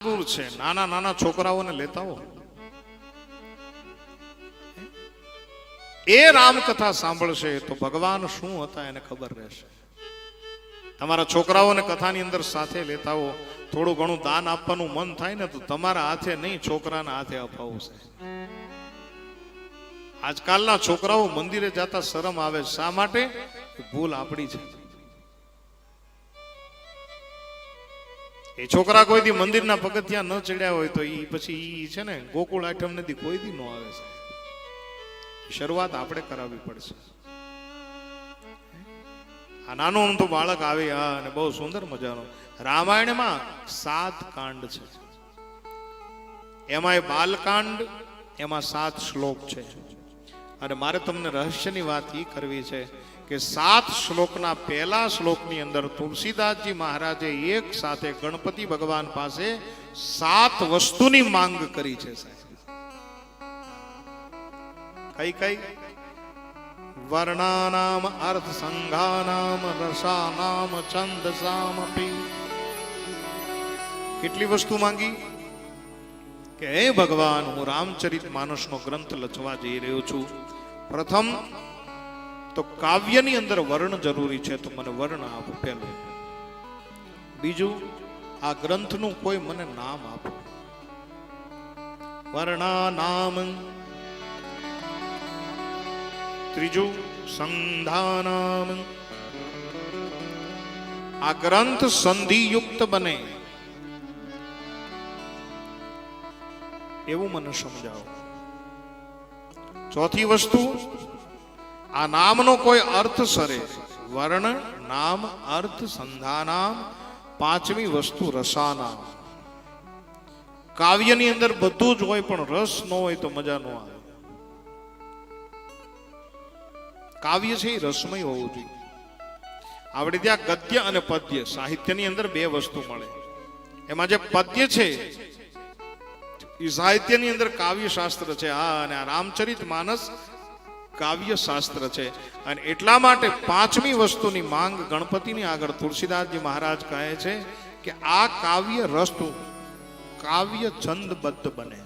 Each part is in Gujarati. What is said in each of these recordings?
દૂર છે. નાના નાના છોકરાઓને લેતા હો એ રામકથા સાંભળશે તો ભગવાન શું હતા એને ખબર રહેશે. તમારા છોકરાઓને કથાની અંદર સાથે લેતા હો થોડું ઘણું દાન આપવાનું મન થાય ને તો તમારા હાથે નહીં, છોકરાના હાથે અપાવશે. આજકાલના છોકરાઓ મંદિરે જતા શરમ આવે. શા માટે? ભૂલ આપણી છે. એ છોકરા કોઈ દી મંદિરના પગથિયા ન ચડ્યા હોય તો ઈ પછી ઈ છે ને ગોકુળ આઠમ નથી કોઈ દી ન આવે શરૂઆત આપણે કરાવવી પડશે. આ નાનું તો બાળક આવે, હા, અને બહુ સુંદર મજાનો. રામાયણમાં સાત કાંડ છે. એમાં એ બાલકાંડ, એમાં સાત શ્લોક છે. અને મારે તમને રહસ્યની વાત એ કરવી છે કે સાત શ્લોકના પહેલા શ્લોકની અંદર તુલસીદાસજી મહારાજે એક સાથે ગણપતિ ભગવાન પાસે સાત વસ્તુની માંગ કરી છે સાહેબ. કઈ કઈ? વર્ણાનામ અર્થ સંઘાનામ રસાનામ, છંદસામપી. કેટલી વસ્તુ માંગી? કે હે ભગવાન, હું રામચરિત માનસનો ગ્રંથ લચવા જઈ રહ્યો છું. પ્રથમ તો કાવ્યની અંદર વર્ણ જરૂરી છે, તો મને વર્ણ આપો પહેલું. બીજું, આ ગ્રંથનું કોઈ મને નામ આપો. વર્ણા નામ ત્રીજું, સંધાનામ. આ ગ્રંથ સંધિયુક્ત બને. એવું મને સમજાવો. ચોથી વસ્તુ આ નામનો કોઈ અર્થ સરે. વર્ણ, નામ, અર્થ, સંધાનામ, પાંચમી વસ્તુ રસાનામ. કાવ્યની અંદર બધું જ હોય પણ રસ ન હોય તો મજા ન આવે. કાવ્ય છે એ રસમય હોવું જોઈએ. આપણે ત્યાં ગદ્ય અને પદ્ય, સાહિત્યની અંદર બે વસ્તુ મળે. એમાં જે પદ્ય છે, એ સાહિત્યની અંદર કાવ્ય શાસ્ત્ર છે. હા, અને આ રામચરિત માનસ કાવ્ય શાસ્ત્ર છે. અને એટલા માટે પાંચમી વસ્તુની માંગ ગણપતિની આગળ તુલસીદાસજી મહારાજ કહે છે કે આ કાવ્ય રસ્તુ કાવ્ય છંદબદ્ધ બને.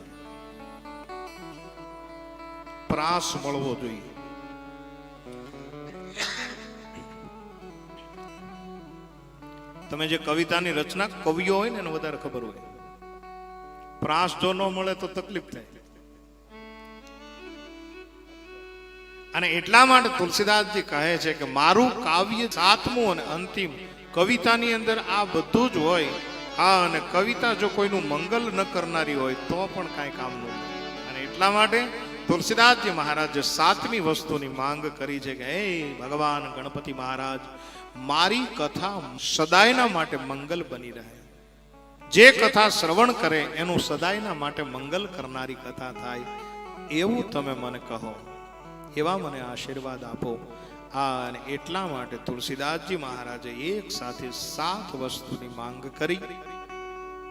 પ્રાસ મળવો જોઈએ. તમે જે કવિતાની રચના કવિઓ હોય ને એને વધારે ખબર હોય. પ્રાસ જો ન મળે તો તકલીફ થાય. અને એટલા માટે તુલસીદાસજી કહે છે કે મારું કાવ્ય સાતમું અને અંતિમ કવિતાની અંદર આ બધું જ હોય, હા, અને કવિતા જો કોઈનું મંગલ ન કરનારી હોય, તો પણ કાંઈ કામનું. અને એટલા માટે તુલસીદાસજી મહારાજે સાતમી વસ્તુની માંગ કરી છે કે, હે ભગવાન ગણપતિ મહારાજ, મારી કથા સદાયના માટે મંગલ બની રહે જે કથા શ્રવણ કરે, એનું સદાયના માટે મંગલ કરનારી કથા થાય, એવું તમે મને કહો એવા મને આશીર્વાદ આપો. આ અને એટલા માટે તુલસીદાસજી મહારાજે એક સાથે સાત વસ્તુની માંગ કરી.